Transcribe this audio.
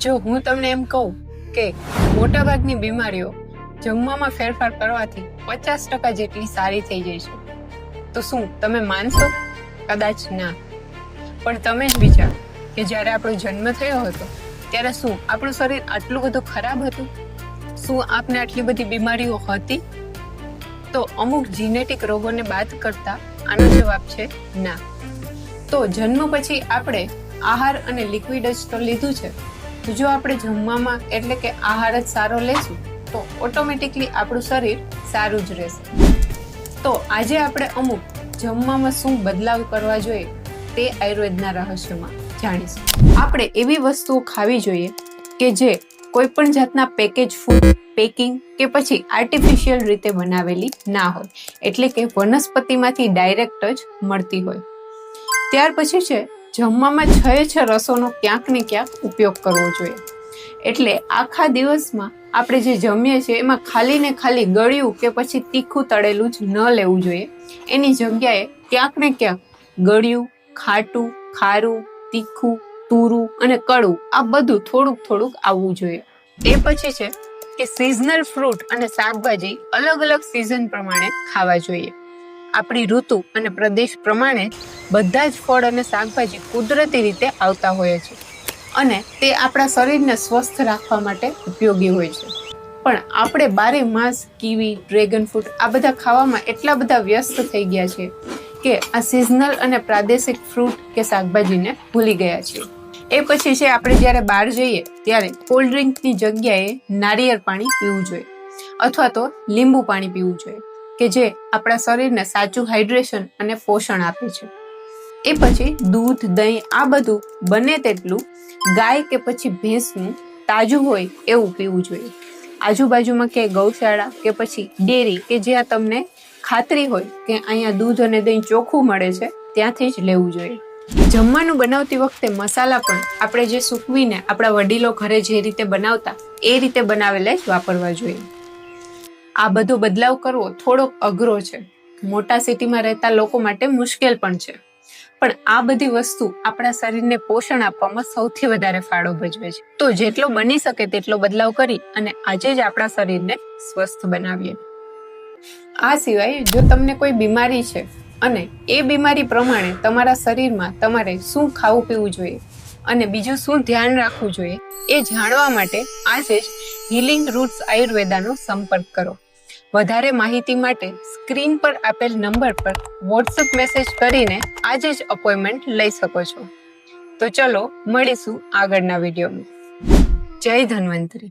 જો હું તમને એમ કહું કે મોટાભાગની બીમારીઓ જમવામાં ફેરફાર કરવાથી પચાસ ટકા જેટલી સારી થઈ જાય છે. તો શું તમે માનશો? કદાચ ના. પણ તમે જ વિચારો કે જ્યારે આપણો જન્મ થયો હતો, ત્યારે શું આપણું શરીર આટલું બધું ખરાબ હતું? શું આપને આટલી બધી બીમારીઓ હતી? તો અમુક જીનેટિક રોગોને બાદ કરતા આનો જવાબ છે ના. તો જન્મ પછી આપણે આહાર અને લિક્વિડ જ તો લીધું છે. જો આપણે જમવામાં એટલે કે આહાર જ સારો લેશું, તો ઓટોમેટિકલી આપણું શરીર સારું જ રહેશે. તો આજે આપણે અમુક જમવામાં શું બદલાવ કરવા જોઈએ તે આયુર્વેદના રહસ્યમાં જાણીશું. આપણે એવી વસ્તુઓ ખાવી જોઈએ કે જે કોઈ પણ જાતના પેકેજ ફૂડ પેકિંગ કે પછી આર્ટિફિશિયલ રીતે બનાવેલી ના હોય. એટલે કે વનસ્પતિમાંથી ડાયરેક્ટ જ મળતી હોય. ત્યાર પછી છે જમવામાં છ છ રસોનો ક્યાંક ને ક્યાંક ઉપયોગ કરવો જોઈએ. એટલે આખા દિવસમાં આપણે જે જમીએ છીએ, એમાં ખાલી ને ખાલી ગળ્યું કે પછી તીખું તળેલું જ ન લેવું જોઈએ. એની જગ્યાએ ક્યાંક ને ક્યાંક ગળ્યું, ખાટું, ખારું, તીખું, તુરું અને કડું આ બધું થોડુંક થોડુંક આવવું જોઈએ. એ પછી છે કે સિઝનલ ફ્રૂટ અને શાકભાજી અલગ અલગ સિઝન પ્રમાણે ખાવા જોઈએ. આપણી ઋતુ અને પ્રદેશ પ્રમાણે બધા જ ફળ અને શાકભાજી કુદરતી રીતે આવતા હોય છે. અને તે આપણા શરીરને સ્વસ્થ રાખવા માટે ઉપયોગી હોય છે. પણ આપણે બારે માસ, કીવી, ડ્રેગન ફ્રૂટ આ બધા ખાવામાં એટલા બધા વ્યસ્ત થઈ ગયા છે કે આ સિઝનલ અને પ્રાદેશિક ફ્રૂટ કે શાકભાજીને ભૂલી ગયા છે એ પછી છે આપણે જ્યારે બહાર જઈએ ત્યારે કોલ્ડ ડ્રિંકની જગ્યાએ નારિયેળ પાણી પીવું જોઈએ. અથવા તો લીંબુ પાણી પીવું જોઈએ. કે જે આપણા શરીરને સાચું હાઇડ્રેશન અને પોષણ આપે છે. એ પછી દૂધ, દહીં, આ બધું બને તેટલું ગાય કે પછી ભેંસનું તાજું હોય એવું પીવું જોઈએ. આજુબાજુમાં કે ગૌશાળા કે પછી ડેરી કે જ્યાં તમને ખાતરી હોય કે અહીંયા દૂધ અને દહીં ચોખ્ખું મળે છે, ત્યાંથી જ લેવું જોઈએ. જમવાનું બનાવતી વખતે મસાલા પણ આપણે જે સૂકવીને આપણા વડીલો ઘરે જે રીતે બનાવતા, એ રીતે બનાવેલા જ વાપરવા જોઈએ. આ બધો બદલાવ કરવો થોડોક અઘરો છે. મોટા સિટીમાં રહેતા લોકો માટે મુશ્કેલ પણ છે. પણ આ બધી વસ્તુ આપણા શરીરને પોષણ આપવામાં સૌથી વધારે ફાળો ભજવે છે. તો જેટલો બની શકે તેટલો બદલાવ કરી અને આજે જ આપણા શરીરને સ્વસ્થ બનાવીએ. આ સિવાય જો તમને કોઈ બીમારી છે અને એ બીમારી પ્રમાણે તમારા શરીરમાં તમારે શું ખાવું પીવું જોઈએ અને બીજું શું ધ્યાન રાખવું જોઈએ એ જાણવા માટે આજે જ હિલિંગ રૂટ્સ આયુર્વેદાનો સંપર્ક કરો. વધારે માહિતી માટે સ્ક્રીન પર આપેલ નંબર પર વોટ્સઅપ મેસેજ કરીને આજે જ અપોઇન્ટમેન્ટ લઈ શકો છો. તો ચલો મળીશું આગળના વિડીયોમાં. જય ધન્વંતરી.